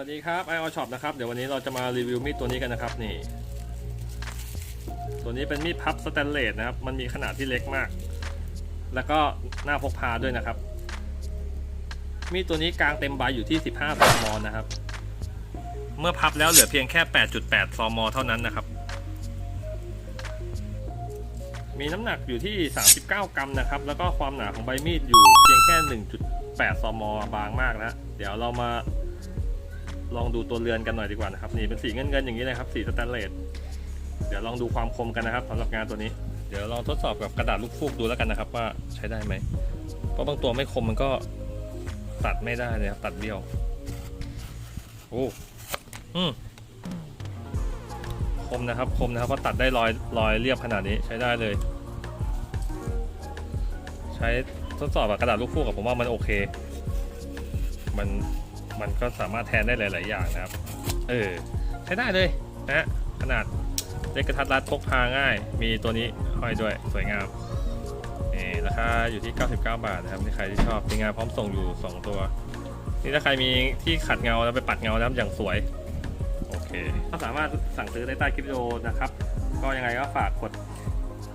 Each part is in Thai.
สวัสดีครับไอออช็อปนะครับ เดี๋ยววันนี้เราจะมารีวิวมีดตัวนี้กันนะครับนี่ ตัวนี้เป็นมีดพับสแตนเลสนะครับ มันมีขนาดที่เล็กมาก แล้วก็หน้าพกพาด้วยนะครับ มีดตัวนี้กลางเต็มใบอยู่ที่ 15ซมนะครับ เมื่อพับแล้วเหลือเพียงแค่ 8.8ซมเท่านั้นนะครับ มีน้ำหนักอยู่ที่ 39 กรัมนะครับ แล้วก็ความหนาของใบมีดอยู่เพียงแค่ 1.8ซมบางมากนะเดี๋ยวเรามา ลองดูตัวเรือนกันหน่อยดีกว่านะครับนี่เป็นสีเงินๆอย่างนี้นะครับสีสแตนเลสเดี๋ยวลองดูความคมกันนะครับสำหรับงานตัวนี้ เดี๋ยวลองทดสอบกับกระดาษลูกฟูกดูแล้วกันนะครับ ว่าใช้ได้ไหมเพราะบางตัวไม่คมมันก็ตัดไม่ได้เลยครับตัดเบี้ยวโอ้อืมคมนะครับคมนะครับเพราะตัดได้รอยรอยเรียบขนาดนี้ใช้ได้เลย ใช้ทดสอบกับกระดาษลูกฟูกกับผมว่ามันโอเค มัน มันก็สามารถแทนได้หลาย ๆ อย่างนะครับ เออ ใช้ได้เลยนะขนาดเล็กกระทัดรัดพกพาง่าย มีตัวนี้ห้อยด้วยสวยงามนี่ราคาอยู่ที่ 99 บาทนะครับที่ใครที่ชอบมีงานพร้อมส่งอยู่ 2 ตัว นี่ถ้าใครมีที่ขัดเงาแล้วไปปัดเงานะครับอย่างสวย โอเคก็สามารถสั่งซื้อได้ใต้คลิปวิดีโอนะครับ ก็ยังไงก็ฝากกด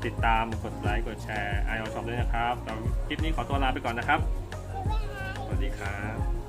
ติดตาม กดไลค์ กดแชร์ไอออช็อปด้วยนะครับสำหรับคลิปนี้ขอตัวลาไปก่อนนะครับ สวัสดีครับ